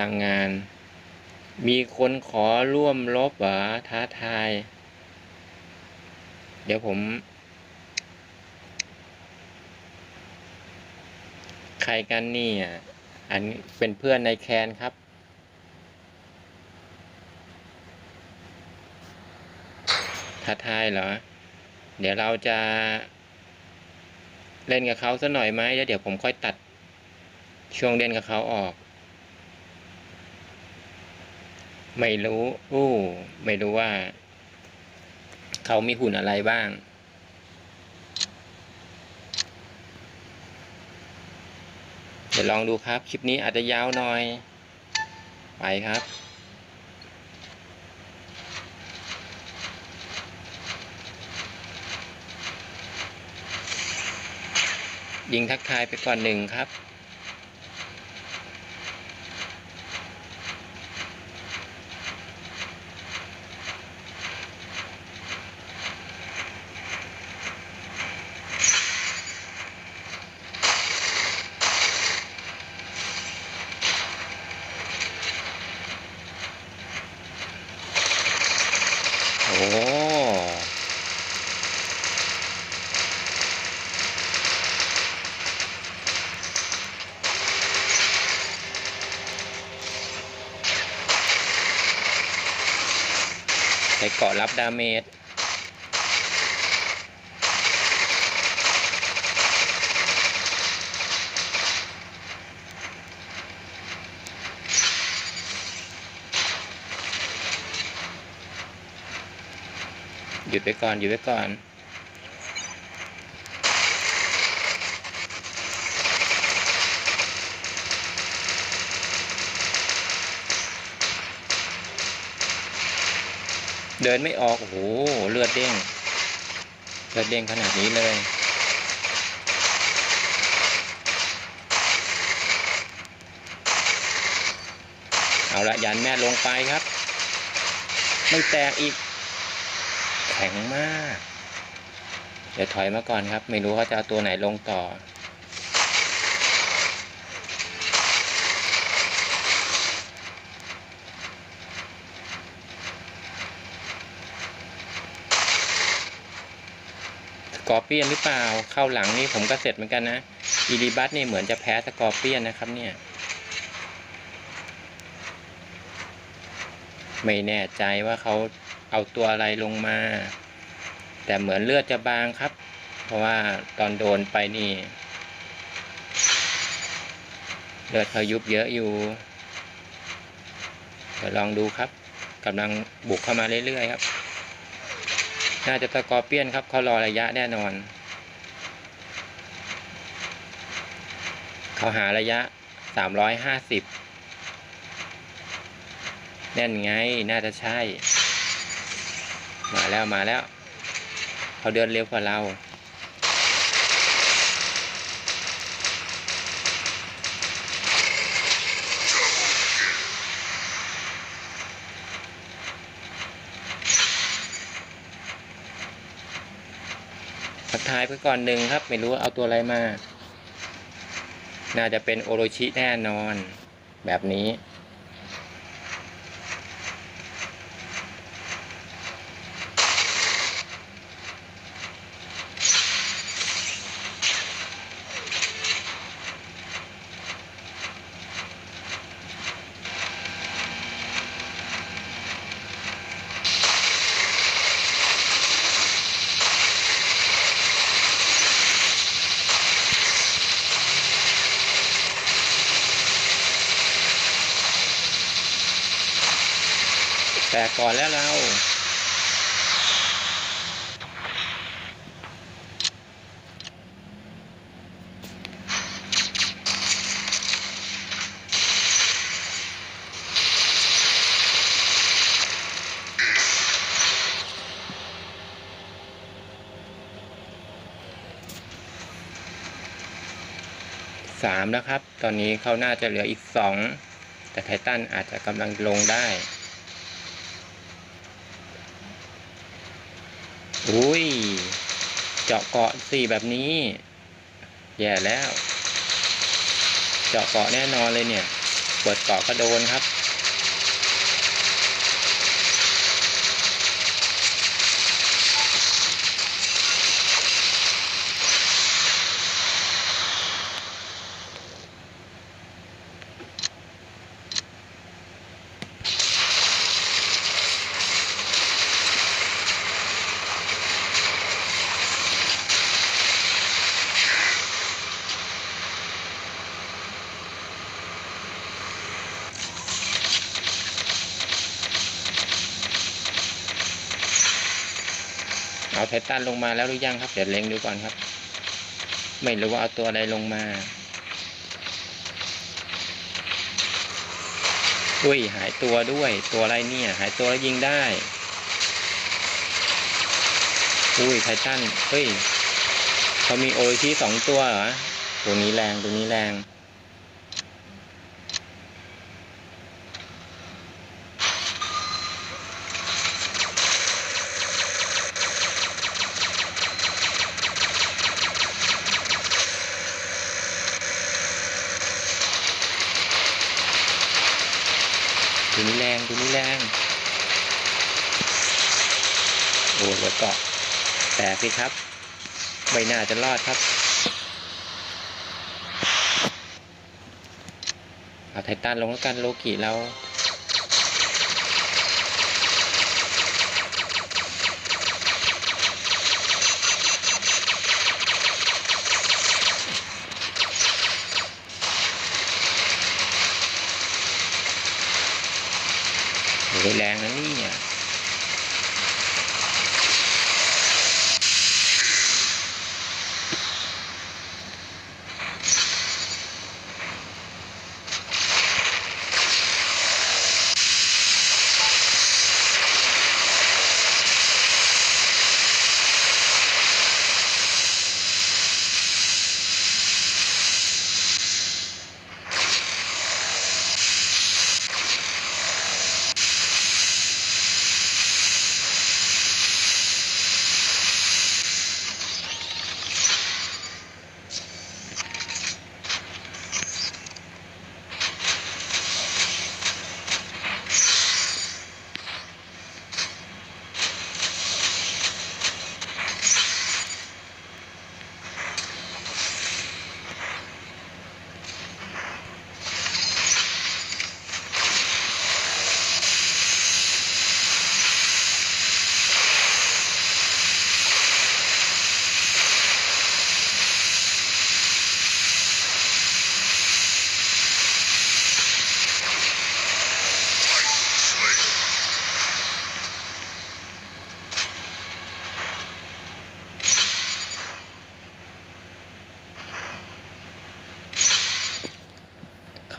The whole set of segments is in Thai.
ลังงาน มีคนขอร่วมรบเหรอท้าทาย เดี๋ยวผม ใครกันนี่อะ อันเป็นเพื่อนในแคนครับ ท้าทายเหรอ เดี๋ยวเราจะ เล่นกับเขาสักหน่อยไหมแล้วเดี๋ยวผมค่อยตัดช่วงเล่นกับเขาออก ไม่รู้อู้ไม่รู้ว่า เขามีหุ่นอะไรบ้าง เดี๋ยวลองดูครับ คลิปนี้อาจจะยาวหน่อย ไปครับยิงทักทายไปก่อนหนึ่งครับ โอ้ใช้เกาะรับดาเมจหยุดไปก่อนหยุดไปก่อน เดินไม่ออก โอ้โห เลือดเด้ง เลือดเด้งขนาดนี้เลย เอาละยันแม่ลงไปครับ ไม่แตกอีก แข็งมาก เดี๋ยวถอยมาก่อนครับ ไม่รู้เขาจะเอาตัวไหนลงต่อ กอร์เปียนหรือเปล่า เข้าหลังนี่ผมก็เสร็จเหมือนกันนะ อีริบัสนี่เหมือนจะแพ้สกอร์เปียนนะครับเนี่ย ไม่แน่ใจว่าเขาเอาตัวอะไรลงมา แต่เหมือนเลือดจะบางครับ เพราะว่าตอนโดนไปนี่ เลือดเขายุบเยอะอยู่ เดี๋ยวลองดูครับกำลังบุกเข้ามาเรื่อยๆครับ น่าจะตะกอเปี้ยนครับเขารอระยะแน่นอน เขาหาระยะสามร้อยห้าสิบแน่นไงน่าจะใช่ มาแล้วมาแล้ว เขาเดินเร็วกว่าเรา ทักทายไปก่อนหนึ่งครับ ไม่รู้ว่าเอาตัวอะไรมา น่าจะเป็นโอโรชิแน่นอน แบบนี้ แต่ก่อนแล้วเราสามแล้วครับ ตอนนี้เขาน่าจะเหลืออีกสอง แต่ไททันอาจจะกำลังลงได้ อุ้ย เจาะเกาะสี่แบบนี้ แย่แล้ว เจาะเกาะแน่นอนเลยเนี่ย เปิดเกาะก็โดนครับ ไททันลงมาแล้วหรือยังครับ เดี๋ยวเล็งดูก่อนครับ ไม่รู้ว่าเอาตัวอะไรลงมาอุ้ยหายตัวด้วยตัวอะไรเนี่ย หายตัวแล้วยิงได้อุ้ยไททันเฮ้ยเขามีโอริชิสองตัวเหรอตัวนี้แรงตัวนี้แรง ตัวนี้แรงตัวนี้แรง โอ้แล้วก็ แตกสิครับ ไม่น่าจะรอดครับเอาไททันลงแล้วกันโลกิเราโอ้ยแรงนะเนี่ย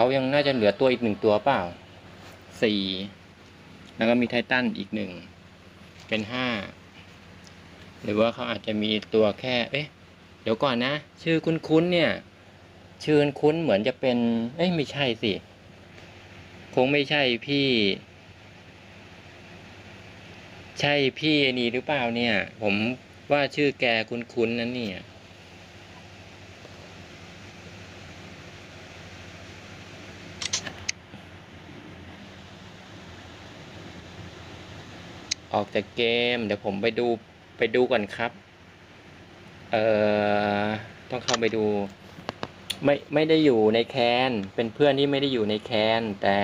เขายังน่าจะเหลือตัวอีกหนึ่งตัวเปล่าสี่แล้วก็มีไททันอีกหนึ่งเป็นห้าหรือว่าเขาอาจจะมีตัวแค่เอ๊ะเดี๋ยวก่อนนะ ชื่อคุ้นๆเนี่ย ชื่อคุ้นเหมือนจะเป็น เอ้ยไม่ใช่สิ คงไม่ใช่พี่ ใช่พี่นี่หรือเปล่าเนี่ย ผมว่าชื่อแกคุ้นๆนั่นเนี่ย ออกจากเกม เดี๋ยวผมไปดูไปดูก่อนครับ เอ่อ ต้องเข้าไปดู ไม่ไม่ได้อยู่ในแคน เป็นเพื่อนที่ไม่ได้อยู่ในแคน แต่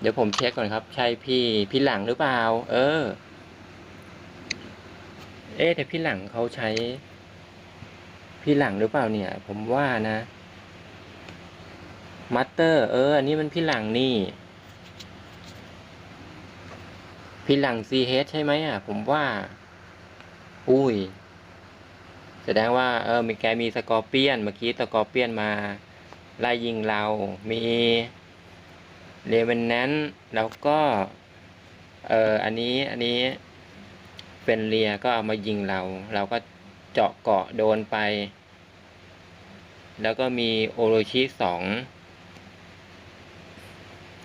เดี๋ยวผมเช็คก่อนครับ ใช่พี่พี่หลังหรือเปล่า เออ เอ๊แต่พี่หลังเขาใช้ พี่หลังหรือเปล่าเนี่ย ผมว่านะ มัตเตอร์ เออ อันนี้มันพี่หลังนี่ พี่หลัง CH ใช่ไหมอะ ผมว่า อุ้ย แสดงว่า เออ มีแกมีสกอร์เปียน เมื่อกี้สกอร์เปียนมาไล่ยิงเรา มีเลเวนแนนแล้วก็ เอออันนี้ อันนี้เฟนเรียก็เอามายิงเรา เราก็เจาะเกาะโดนไป แล้วก็มีโอโรชิสอง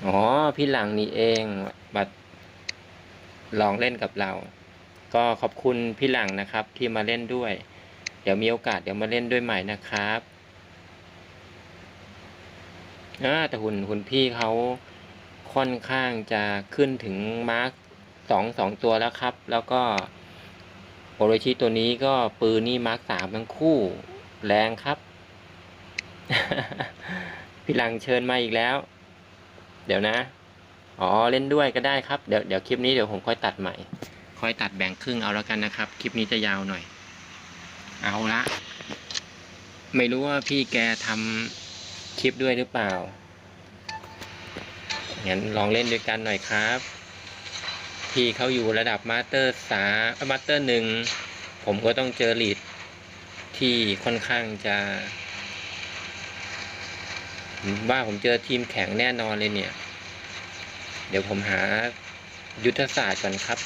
อ๋อ พี่หลังนี่เอง บัตร ลองเล่นกับเรา ก็ขอบคุณพี่หลังนะครับที่มาเล่นด้วย เดี๋ยวมีโอกาสเดี๋ยวมาเล่นด้วยใหม่นะครับอแต่หุ่นหุ่นพี่เขาค่อนข้างจะขึ้นถึงมาร์คสองสองตัวแล้วครับ แล้วก็โอโรชิตัวนี้ก็ปืนนี่มาร์คสามทั้งคู่แรงครับ พี่หลังเชิญมาอีกแล้ว เดี๋ยวนะ อ๋อเล่นด้วยก็ได้ครับเดี๋ยวเดี๋ยวคลิปนี้เดี๋ยวผมค่อยตัดใหม่ ค่อยตัดแบ่งครึ่งเอาแล้วกันนะครับ คลิปนี้จะยาวหน่อย เอาละไม่รู้ว่าพี่แกทำคลิปด้วยหรือเปล่างั้นลองเล่นด้วยกันหน่อยครับ พี่เขาอยู่ระดับมาสเตอร์สามาสเตอร์หนึ่งผมก็ต้องเจอลีดที่ค่อนข้างจะว่าผมเจอทีมแข็งแน่นอนเลยเนี่ย เดี๋ยวผมหายุทธศาสตร์ก่อนครับ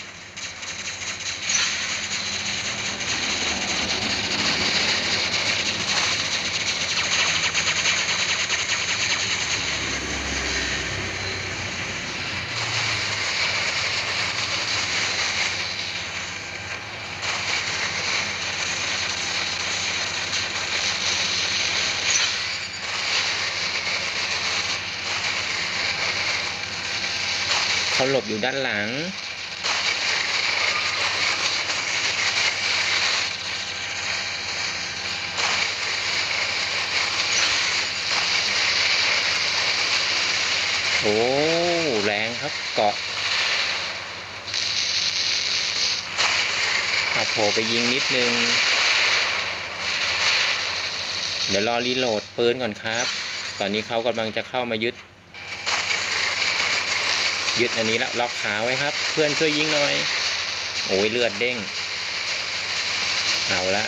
เขาหลบอยู่ด้านหลัง โอ้ แรงครับเกาะเอาโผล่ไปยิงนิดนึง เดี๋ยวรอรีโหลดปืนก่อนครับ ตอนนี้เขากำลังจะเข้ามายึด ยึดอันนี้แล้วล็อกขาไว้ครับ เพื่อนช่วยยิงหน่อย โอ้ยเลือดเด้ง เอาละ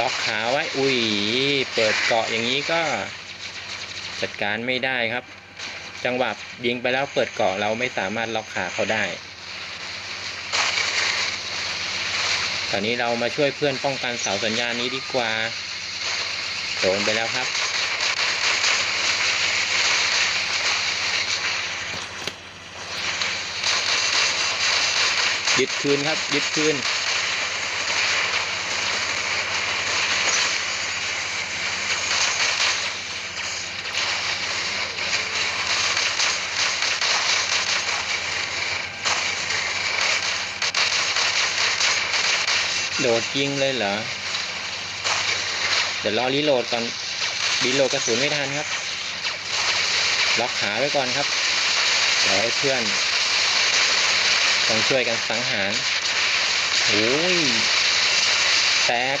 ล็อกขาไว้ อุ้ย เปิดเกาะอย่างนี้ก็ จัดการไม่ได้ครับ จังหวะยิงไปแล้วเปิดเกาะเราไม่สามารถล็อกขาเขาได้ ตอนนี้เรามาช่วยเพื่อนป้องกันเสาสัญญาณนี้ดีกว่าโดนไปแล้วครับ ยึดคืนครับ ยึดคืน โดดยิงเลยเหรอ เดี๋ยวรอรีโหลดก่อน รีโหลดกระสุนไม่ทันครับ ล็อกขาไว้ก่อนครับ เดี๋ยวให้เพื่อน ต้องช่วยกันสังหารโอ้ย แตก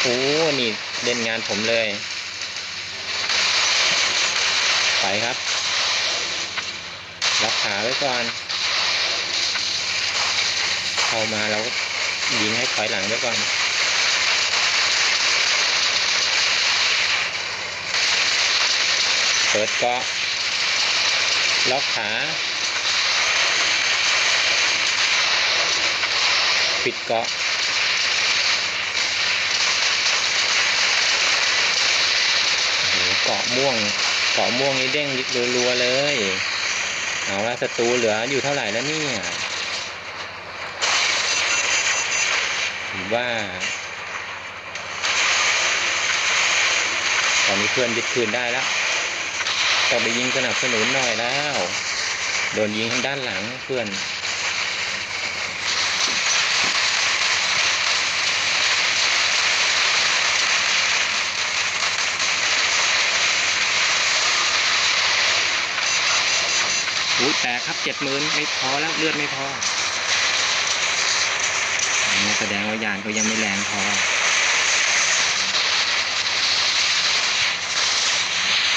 โอ้นี่เล่นงานผมเลย ไปครับ ล็อกขาไว้ก่อน เข้ามาแล้ว ยิงให้ถอยหลังไว้ก่อนเปิดเกาะล็อกขา ปิดเกาะโหเกาะม่วงเกาะม่วงนี่เด้งรัวๆเลย เอาละศัตรูเหลืออยู่เท่าไหร่แล้วเนี่ยถือ ว่า ตอนนี้เพื่อนยึดคืนได้แล้วต้องไปยิงสนับสนุนหน่อยแล้ว โดนยิงทางด้านหลังเพื่อนอุ้ยแตกครับเจ็ดหมื่นไม่พอแล้วเลือดไม่พอ นี่แสดงว่ายานก็ยังไม่แรงพอ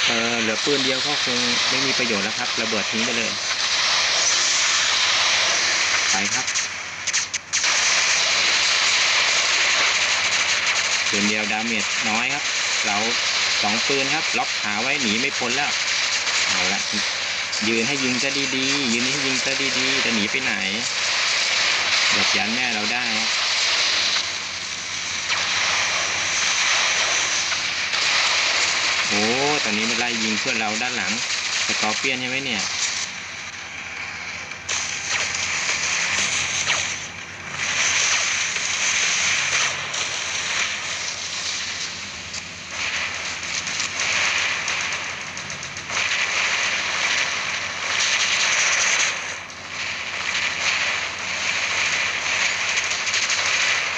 เออเหลือปืนเดียวก็คงไม่มีประโยชน์แล้วครับ ระเบิดทิ้งไปเลย ไปครับปืนเดียวดาเมจน้อยครับ เราสองปืนครับ ล็อกขาไว้หนีไม่พ้นแล้ว เอาละยืนให้ยิงซะดีๆ ยืนให้ยิงซะดีๆ จะหนีไปไหน หลบยันแม่เราได้ครับโอ้ตอนนี้มันไล่ยิงเพื่อนเราด้านหลังสกอร์เปียนใช่ไหมเนี่ย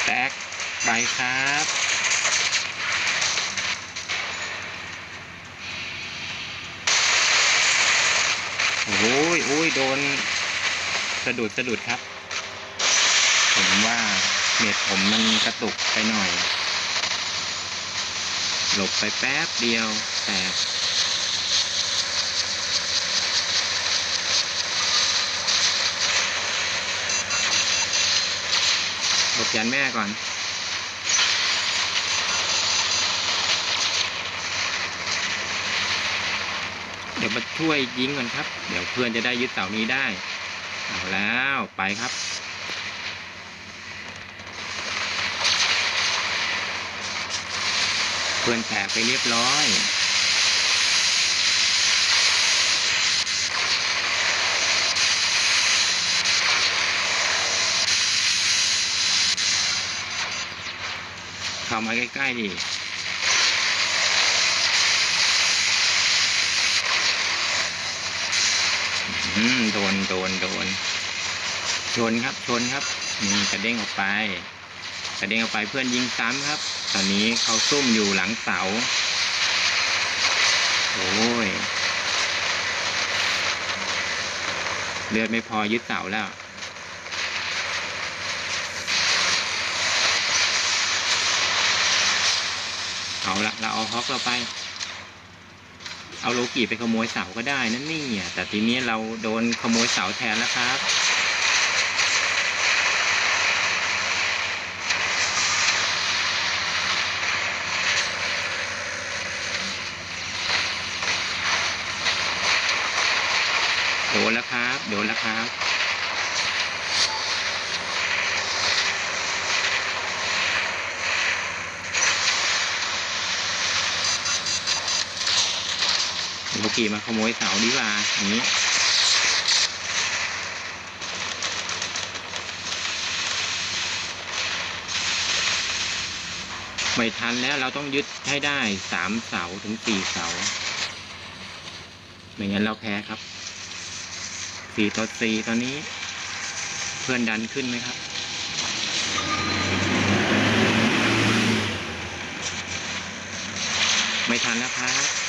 โกไปครับ โอ้ยโอ้ยโดน สะดุดสะดุดครับ ผมว่าเน็ตผมมันกระตุกไปหน่อย หลบไปแป๊บเดียวแตกหลบยันแม่ก่อนเดี๋ยวมาช่วยยิงก่อนครับ เดี๋ยวเพื่อนจะได้ยึดเสานี้ได้ เอาแล้วไปครับ เพื่อนแตกไปเรียบร้อยเข้ามาใกล้ๆดิ อืม โดนโดนโดนชนครับชนครับนี่กระเด้งออกไปกระเด้งออกไปเพื่อนยิงซ้ำครับ ตอนนี้เขาซุ่มอยู่หลังเสาโอ้ยเลือดไม่พอยึดเสาแล้วเอาละเราเอาฮอกเราไป เอาโลกีไปขโมยเสาก็ได้นั่นนี่ยแต่ทีนี้เราโดนขโมยเสาแทนแล้วครับโดนแล้วครับ โดนแล้วครับ โลกิมาขโมยเสาดีกว่าอย่างนี้ไม่ทันแล้วเราต้องยึดให้ได้สามเสาถึงสี่เสา ไม่งั้นเราแพ้ครับสี่ต่อสี่ตอนนี้ เพื่อนดันขึ้นไหมครับ ไม่ทันแล้วครับ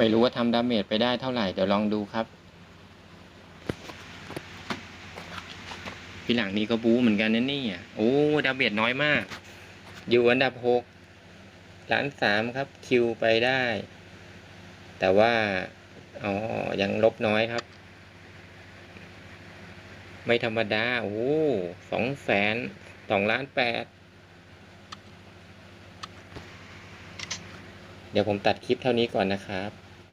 ไม่รู้ว่าทำดาเมจไปได้เท่าไหร่ เดี๋ยวลองดูครับ พี่หลังนี้ก็บู๊เหมือนกันนะนี่อะโอ้ดาเมจน้อยมาก อยู่อันดับหกล้านสามครับคิวไปได้ แต่ว่าอ๋อยังลบน้อยครับ ไม่ธรรมดา โอ้สองแสนสองล้านแปดเดี๋ยวผมตัดคลิปเท่านี้ก่อนนะครับ